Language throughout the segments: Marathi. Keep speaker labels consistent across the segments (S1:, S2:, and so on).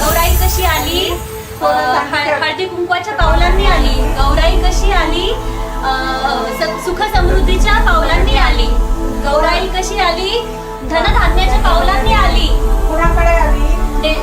S1: गौराई कशी आली? हळदी कुंकवाच्या पावलांनी आली. गौराई कशी आली? सुख समृद्धीच्या पावलांनी आली. गौराई कशी आली? धनधान्याच्या पावलांनी आली.
S2: कुणाकडे आली?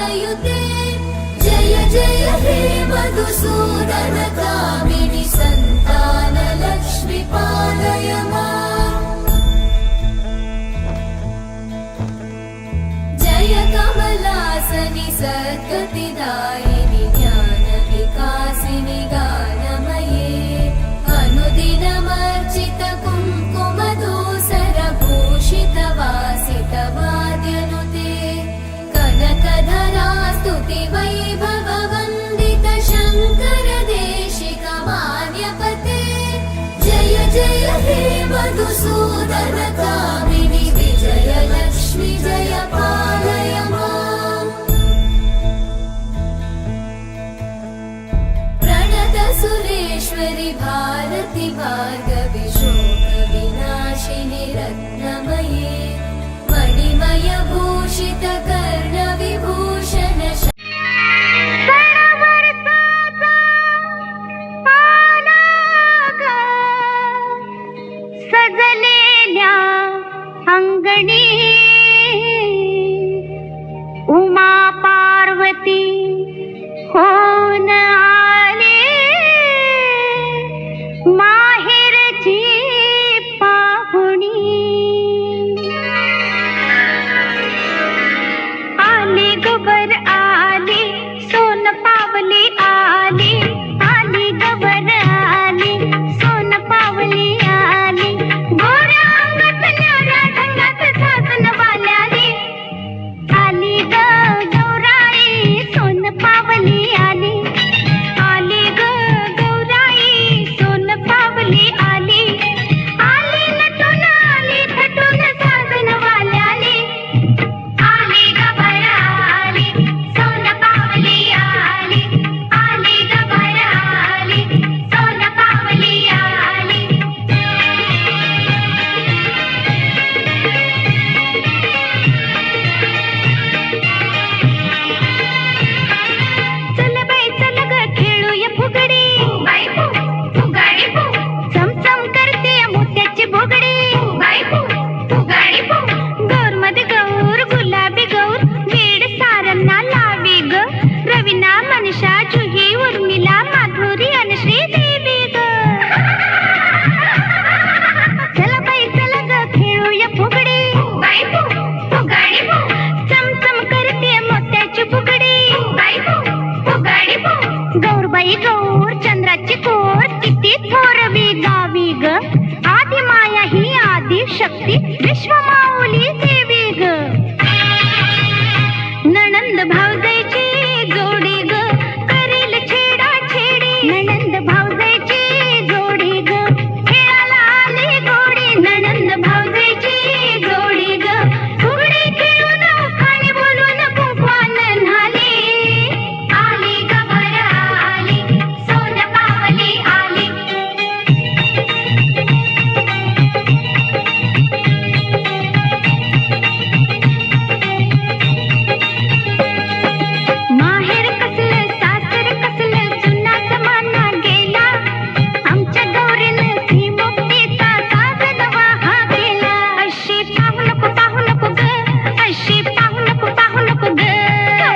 S3: जय जय हे देव सूदनकामिनि सन्तानलक्ष्मिपादय मार्गविशोकविनाशिनि रत्नमये मणिमयभूषितकर्णविभूषण
S4: सजलेल्या अंगणी उमा पार्वती हो गौराई सोन पावली. Thank you.